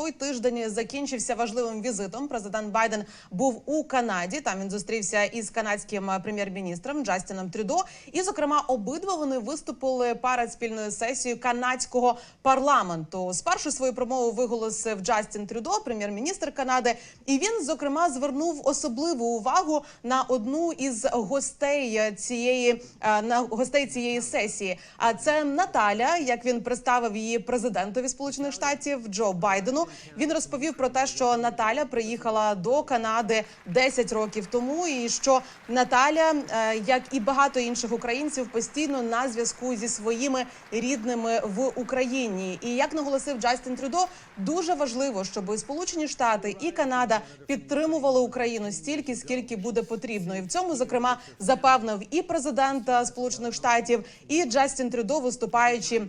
Той тиждень закінчився важливим візитом. Президент Байден був у Канаді. Там він зустрівся із канадським е, прем'єр-міністром Джастіном Трюдо. І, зокрема, обидва вони виступили перед спільною сесією канадського парламенту. Спершу свою промову виголосив Джастін Трюдо, прем'єр-міністр Канади. І він, зокрема, звернув особливу увагу на одну із гостей цієї е, на гостей цієї сесії. А це Наталя, як він представив її президентові Сполучених Штатів Джо Байдену. Він розповів про те, що Наталя приїхала до Канади 10 років тому, і що Наталя, е, як і багато інших українців, постійно на зв'язку зі своїми рідними в Україні. І як наголосив Джастін Трюдо, дуже важливо, щоб Сполучені Штати і Канада підтримували Україну стільки, скільки буде потрібно. І в цьому, зокрема, запевнив і президент е, Сполучених Штатів, і Джастін Трюдо, виступаючи.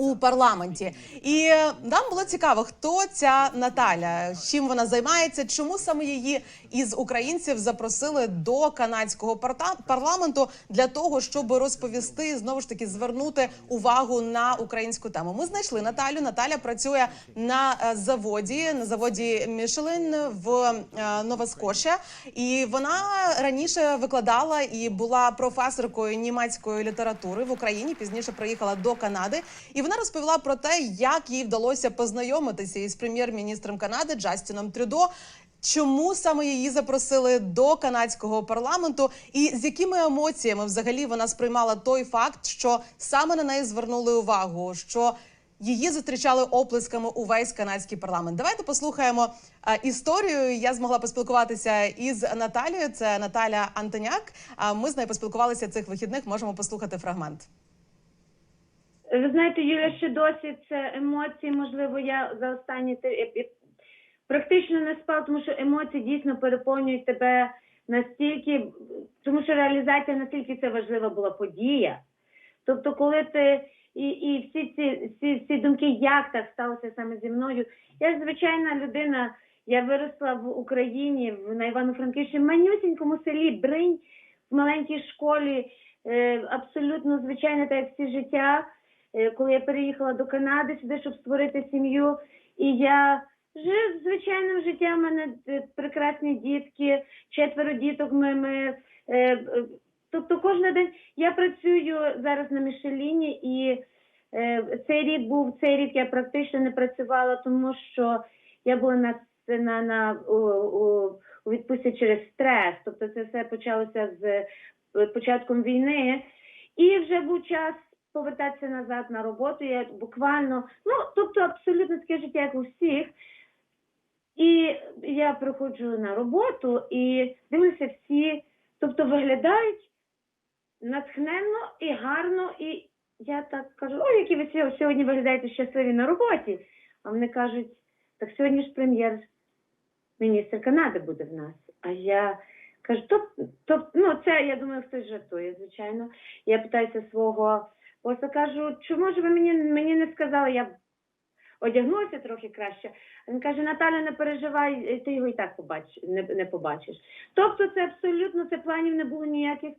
У парламенті і е, нам було цікаво, хто ця Наталя, чим вона займається, чому саме її із українців запросили до канадського парламенту для того, щоб розповісти знову ж таки звернути увагу на українську тему. Ми знайшли Наталю. Наталя працює на е, заводі на заводі Мішелин в е, і вона раніше викладала і була професоркою німецької літератури в Україні. Пізніше приїхала до Канади, і вона розповіла про те, як їй вдалося познайомитися із прем'єр-міністром Канади Джастіном Трюдо. Чому саме її запросили до канадського парламенту, і з якими емоціями взагалі вона сприймала той факт, що саме на неї звернули увагу, що її зустрічали оплесками увесь канадський парламент. Давайте послухаємо е, історію. Я змогла поспілкуватися із Наталією. Це Наталя Антоняк. А ми з нею поспілкувалися цих вихідних. Можемо послухати фрагмент. Ви знаєте, Юля, ще досі це емоції. Можливо, я за останні ти- практично не спав, тому що емоції дійсно переповнюють тебе настільки, тому що реалізація настільки це важлива була подія. Тобто, коли ти і, і всі ці всі, всі думки, як так сталося саме зі мною. Я звичайна людина. Я виросла в Україні на Івано-Франківщині, в манюсінькому селі Бринь, в маленькій школі, е, абсолютно звичайне, так як всі життя. Е, коли я переїхала до Канади сюди, щоб створити сім'ю, і я жив звичайним життям. У мене е, прекрасні дітки, четверо діток. Ми, ми е, тобто кожен день я працюю зараз на Мішеліні, і цей рік був цей рік я практично не працювала, тому що я була на на, на у, у, у відпустці через стрес. Тобто це все почалося з початком війни, і вже був час повертатися назад на роботу. Я буквально, ну тобто абсолютно таке життя, як у всіх. І я приходжу на роботу і дивлюся всі, тобто виглядають натхненно і гарно. І я так кажу, ой, які ви сьогодні виглядаєте щасливі на роботі. А вони кажуть, так сьогодні ж прем'єр-міністр Канади буде в нас. А я кажу, то, то, ну це я думаю, хтось жартує, звичайно. Я питаюся свого боса, кажу, чому ж ви мені, мені не сказали, я б одягнулася трохи краще. Він каже, Наталя, не переживай, ти його і так побач, не, не побачиш. Тобто це абсолютно, це планів не було ніяких.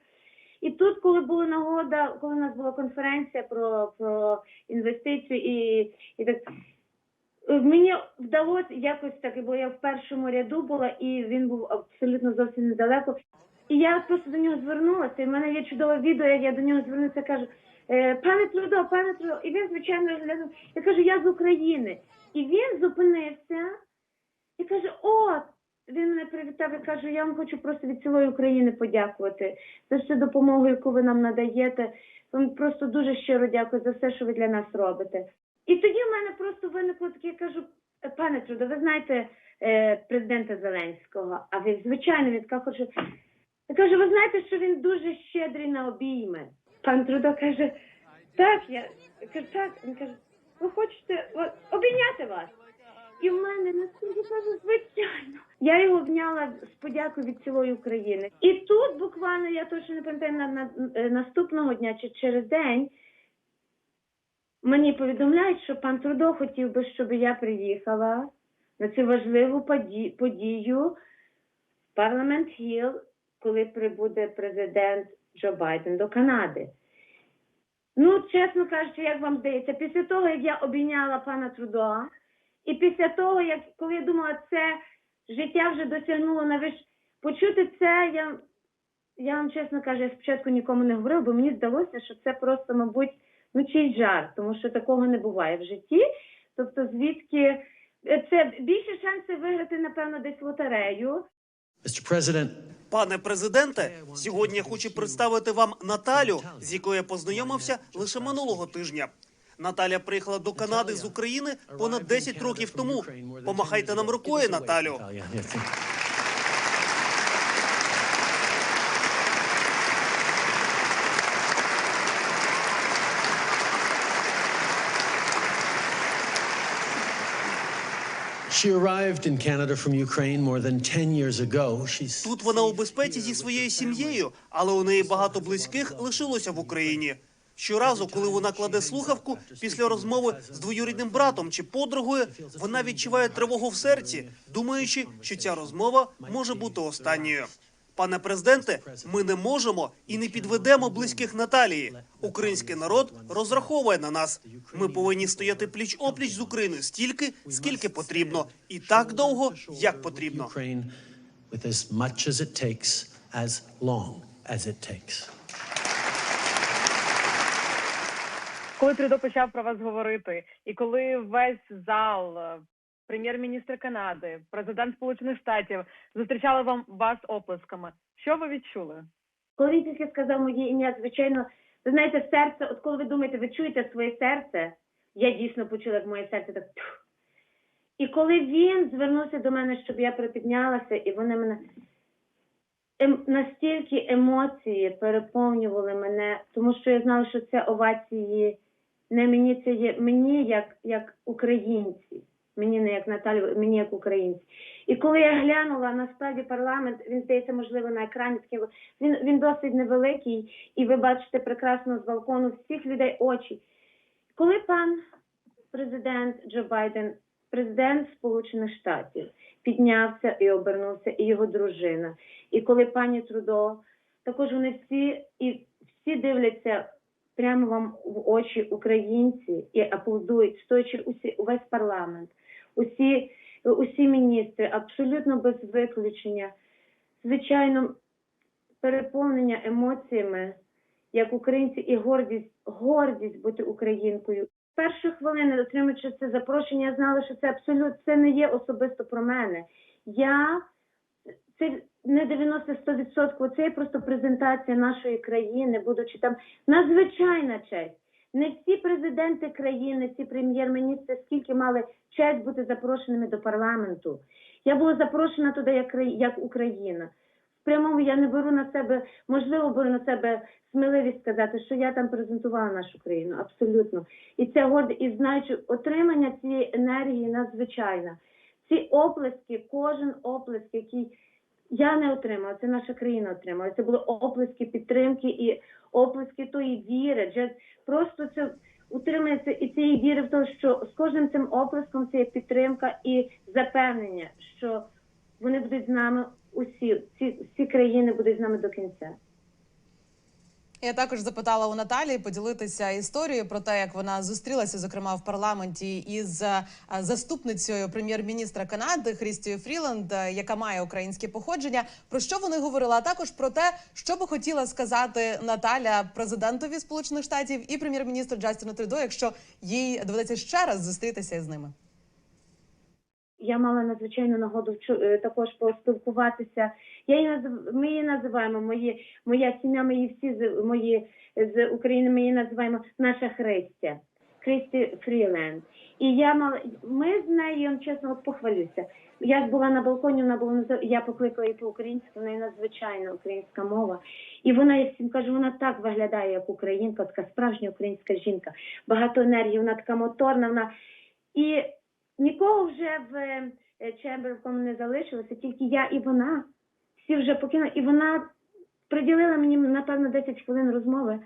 І тут, коли була нагода, коли у нас була конференція про, про інвестицію і, і так. е, Мені вдалося якось так, бо я в першому ряду була, і він був абсолютно зовсім недалеко. І я просто до нього звернулася. І в мене є чудове відео, як я до нього звернуся, кажу, «Е, пане Трудо, пане Трудо, і він, звичайно, глянув. Я кажу, я з України. І він зупинився і каже: О, він мене привітав і каже, я вам хочу просто від цілої України подякувати за всю допомогу, яку ви нам надаєте. Вам просто дуже щиро дякую за все, що ви для нас робите. І тоді в мене просто виникло таке, я кажу, пане Трудо, ви знаєте е, президента Зеленського, а він, звичайно, він хоче. Я кажу, ви знаєте, що він дуже щедрий на обійми. Пан Трудо каже, так, я, так. Він каже, ви хочете от, обійняти вас? І в мене настільки кажу, звичайно. Я його обняла з подякою від цілої України. І тут буквально я точно не пам'ятаю на, на, е, наступного дня чи через день. Мені повідомляють, що пан Трудо хотів би, щоб я приїхала на цю важливу поді- подію в парламент Хіл, коли прибуде президент Джо Байден до Канади. Ну, чесно кажучи, як вам здається, після того, як я обійняла пана Трудо, І після того, як коли я думала, це життя вже досягнуло на виш... почути це, я, я вам чесно кажу, я спочатку нікому не говорила, бо мені здалося, що це просто, мабуть, ну чийсь жарт, тому що такого не буває в житті. Тобто, звідки е, це більше шанси виграти, напевно, десь лотерею. Mr. Пане президенте, сьогодні я хочу представити вам Наталю, з якою я познайомився лише минулого тижня. Наталя приїхала до Канади з України понад 10 років тому. Помахайте нам рукою, Наталю. She arrived in Canada from Ukraine more than 10 years ago. She's Тут вона у безпеці зі своєю сім'єю, але у неї багато близьких лишилося в Україні. Щоразу, коли вона кладе слухавку після розмови з двоюрідним братом чи подругою, вона відчуває тривогу в серці, думаючи, що ця розмова може бути останньою. Пане президенте, ми не можемо і не підведемо близьких Наталії. Український народ розраховує на нас. Ми повинні стояти пліч опліч з Україною стільки, скільки потрібно, і так довго, як потрібно. Коли Трюдо почав про вас говорити, і коли весь зал, прем'єр-міністр Канади, президент Сполучених Штатів зустрічали вам вас оплесками, що ви відчули? Коли він тільки сказав моє ім'я, звичайно, ви знаєте, серце, от коли ви думаєте, ви чуєте своє серце, я дійсно почула, як моє серце так. тьф. І коли він звернувся до мене, щоб я припіднялася, і вони мене ем, настільки емоції переповнювали мене, тому що я знала, що це овації не мені, це є мені як, як українці. Мені не як Наталю, мені як українці. І коли я глянула, насправді парламент, він здається, можливо, на екрані він, він досить невеликий, і ви бачите прекрасно з балкону всіх людей очі. Коли пан президент Джо Байден, президент Сполучених Штатів, піднявся і обернувся, і його дружина, і коли пані Трудо, також вони всі і всі дивляться прямо вам в очі українці і аплодують, стоячи усі увесь парламент, усі, усі міністри, абсолютно без виключення. Звичайно, переповнення емоціями, як українці, і гордість, гордість бути українкою. З першої хвилини, отримуючи це запрошення, я знала, що це абсолютно це не є особисто про мене. Я це не 90-100%, це є просто презентація нашої країни, будучи там надзвичайна честь. Не всі президенти країни, всі прем'єр-міністри, скільки мали честь бути запрошеними до парламенту. Я була запрошена туди як, як Україна. В прямому я не беру на себе, можливо, беру на себе сміливість сказати, що я там презентувала нашу країну. Абсолютно. І це горде, і знаючи, отримання цієї енергії надзвичайна. Ці оплески, кожен оплеск, який я не отримала, це наша країна отримала. Це були оплески підтримки і оплески тої віри. Адже просто це утримується і цієї віри в те, що з кожним цим оплеском це є підтримка і запевнення, що вони будуть з нами усі, всі, всі країни будуть з нами до кінця. Я також запитала у Наталії поділитися історією про те, як вона зустрілася, зокрема в парламенті, із е, заступницею прем'єр-міністра Канади Хрістією Фріланд, е, яка має українське походження. Про що вони говорили? А також про те, що би хотіла сказати Наталя президентові Сполучених Штатів і прем'єр-міністру Джастіну Трюдо, якщо їй доведеться ще раз зустрітися з ними. я мала надзвичайну нагоду е, також поспілкуватися. Я її назив... Ми її називаємо мої, моя сім'я, ми її всі з мої з України. Ми її називаємо наша Христя, Христі Фріленд. І я мала ми з нею чесно похвалюся. Я була на балконі, вона була я покликала її по-українськи, в неї надзвичайна українська мова. І вона, я всім кажу, вона так виглядає, як українка, така справжня українська жінка. Багато енергії, вона така моторна. Вона і нікого вже в Commerce не залишилося, тільки я і вона. Всі вже покинули. І вона приділила мені, напевно, 10 хвилин розмови.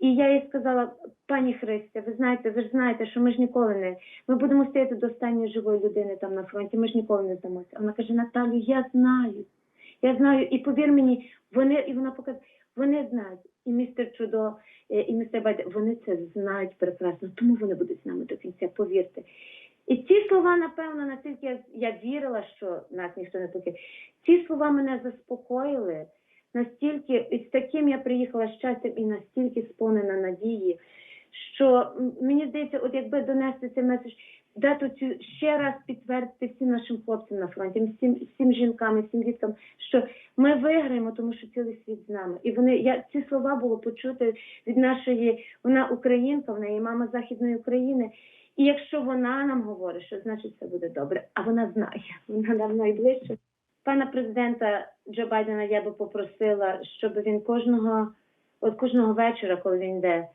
І я їй сказала, пані Христя, ви знаєте, ви ж знаєте, що ми ж ніколи не ми будемо стояти до останньої живої людини там на фронті. Ми ж ніколи не здамося. Вона каже: Наталю, я знаю. Я знаю, і повір мені, вони і вона показує, вони знають. І містер Чудо, е, і містер Байден, вони це знають прекрасно, тому вони будуть з нами до кінця. Повірте. І ці слова, напевно, настільки я, я вірила, що нас ніхто не покине. Ці слова мене заспокоїли. Настільки, і з таким я приїхала щастям і настільки сповнена надії, що мені здається, от якби донести цей меседж, дати цю ще раз підтвердити всім нашим хлопцям на фронті, всім, всім жінкам, всім діткам, що ми виграємо, тому що цілий світ з нами. І вони я ці слова було почути від нашої, вона українка, в неї мама західної України. І якщо вона нам говорить, що значить все буде добре, а вона знає, вона нам найближче. Пана президента Джо Байдена я би попросила, щоб він кожного, от кожного вечора, коли він йде,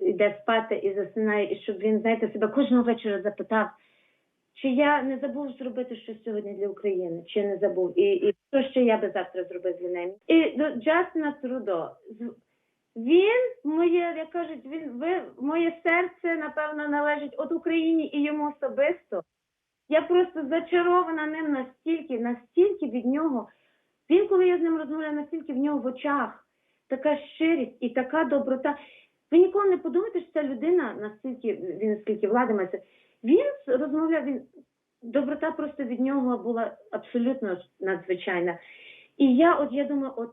йде спати і засинає, і щоб він, знаєте, себе кожного вечора запитав, чи я не забув зробити щось сьогодні для України, чи не забув, і, і що ще я би завтра зробив для неї. І до Джастина Трудо. Він моє, як кажуть, він ви моє серце напевно належить от Україні і йому особисто. Я просто зачарована ним настільки, настільки від нього. Він, коли я з ним розмовляю, настільки в нього в очах така щирість і така доброта. Ви ніколи не подумаєте, що ця людина настільки він наскільки влади має. це- Він розмовляв, він доброта просто від нього була абсолютно надзвичайна. І я, от я думаю, от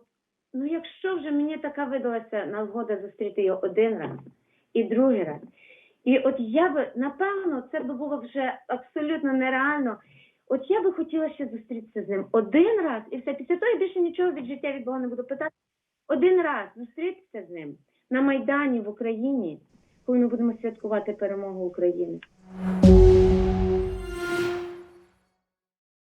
ну якщо вже мені така видалася нагода зустріти його один раз і другий раз. І от я би, напевно, це би було вже абсолютно нереально. От я би хотіла ще зустрітися з ним один раз, і все. Після того я більше нічого від життя від Бога не буду питати. Один раз зустрітися з ним на Майдані в Україні, коли ми будемо святкувати перемогу України.